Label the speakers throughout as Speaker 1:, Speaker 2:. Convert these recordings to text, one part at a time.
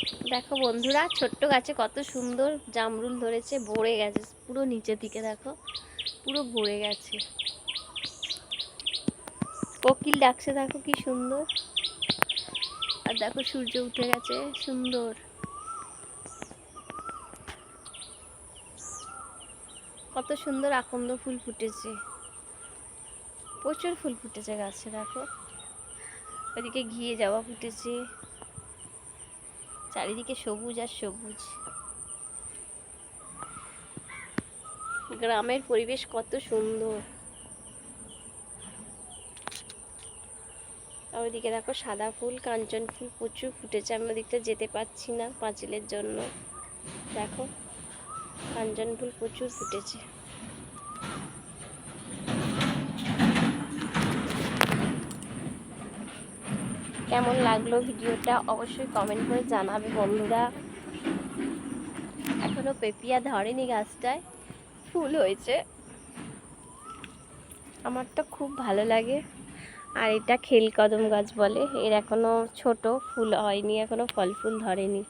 Speaker 1: দেখো বন্ধুরা, ছোট্ট গাছে কত সুন্দর জামরুল ধরেছে, ভরে গেছে, পুরো নিচের দিকে দেখো, পুরো ভরে গেছে। কোকিল ডাকছে, দেখো কি সুন্দর। আর দেখো সূর্য উঠে গেছে, সুন্দর। কত সুন্দর আকন্দ ফুল ফুটেছে। প্রচুর ফুল ফুটেছে গাছে, দেখো। ওদিকে ঘিয়ে যাওয়া ফুটেছে। চারিদিকে সবুজ আর সবুজ। গ্রামের পরিবেশ কত সুন্দর। আর ওইদিকে দেখো সাদা ফুল, কাঞ্চন ফুল প্রচুর ফুটেছে আমি ওদিকটা যেতে পারছি না পাঁচিলের জন্য। দেখো, কাঞ্চন ফুল প্রচুর ফুটেছে। কেমন লাগল ভিডিওটা অবশ্যই কমেন্ট করে জানাবে বন্ধুরা। এখনও পেপিয়া ধরেনি গাছটায়, ফুল হয়েছে। আমার তো খুব ভালো লাগে। আর এটা খেল কদম গাছ বলে, এর এখনও ছোট, ফুল হয়নি, এখনও ফল ফুল ধরেনি।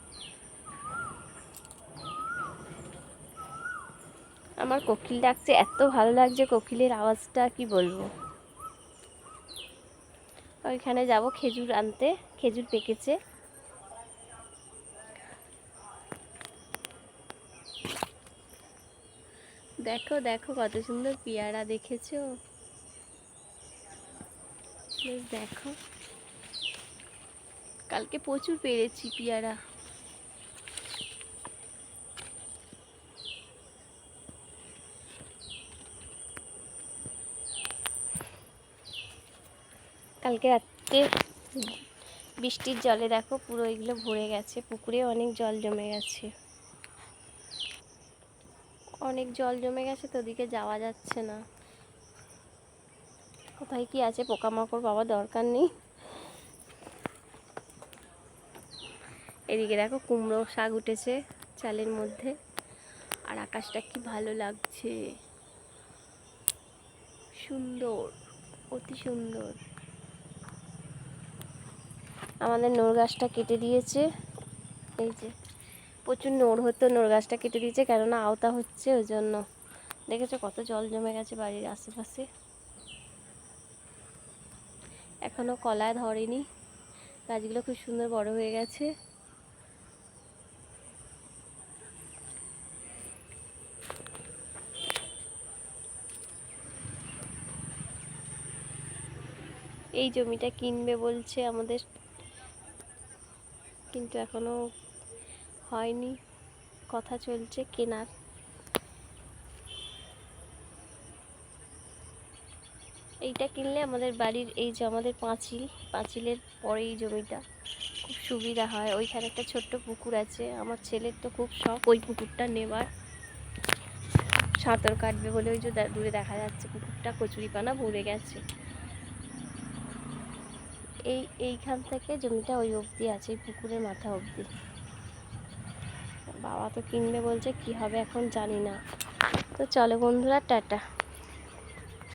Speaker 1: আমার কোকিল ডাকছে, এত ভালো লাগছে কোকিলের আওয়াজটা, কি বলব? ওইখানে যাব খেজুর আনতে, খেজুর পেকেছে। দেখো দেখো কত সুন্দর পেয়ারা দেখেছ। দেখো। কালকে প্রচুর পেরেছি পেয়ারা। কালকে রাত্রে বৃষ্টির জলে দেখো পুরো এগুলো ভরে গেছে, পুকুরে অনেক জল জমে গেছে। অনেক জল জমে গেছে তো ওদিকে যাওয়া যাচ্ছে না। কোথায় কি আছে পোকামাকড় বাবা দরকার নেই। এদিকে দেখো কুমড়ো শাক উঠেছে চালের মধ্যে, আর আকাশটা কি ভালো লাগছে। সুন্দর, অতি সুন্দর। আমাদের নোর গাছটা কেটে দিয়েছে। এই যে, প্রচুর নোর হতো, নোর গাছটা কেটে দিয়েছে, কেননা আওতা হচ্ছে ওই জন্য। দেখেছ কত জল জমে গেছে বাড়ির আশেপাশে? এখনও কলায় ধরেনি। গাছগুলো খুব সুন্দর বড় হয়ে গেছে। এই জমিটা কিনবে বলছে আমাদের কিন্তু এখনও হয়নি। কথা চলছে কেনার। এইটা কিনলে আমাদের বাড়ির এই যে আমাদের পাঁচিল, পাঁচিলের পরে এই জমিটা খুব সুবিধা হয়। ওইখানে একটা ছোট্ট পুকুর আছে। আমার ছেলের তো খুব শখ ওই পুকুরটা নেবার। সাঁতার কাটবে বলে ওই যে দূরে দেখা যাচ্ছে পুকুরটা, কচুরিপানা ভরে গেছে। এই, এইখান থেকে জমিটা ওই অবধি আছে, পুকুরের মাথা অবধি। বাবা তো কিনবে বলছে, কি হবে এখন জানি না। তো চলো বন্ধুরা, টাটা।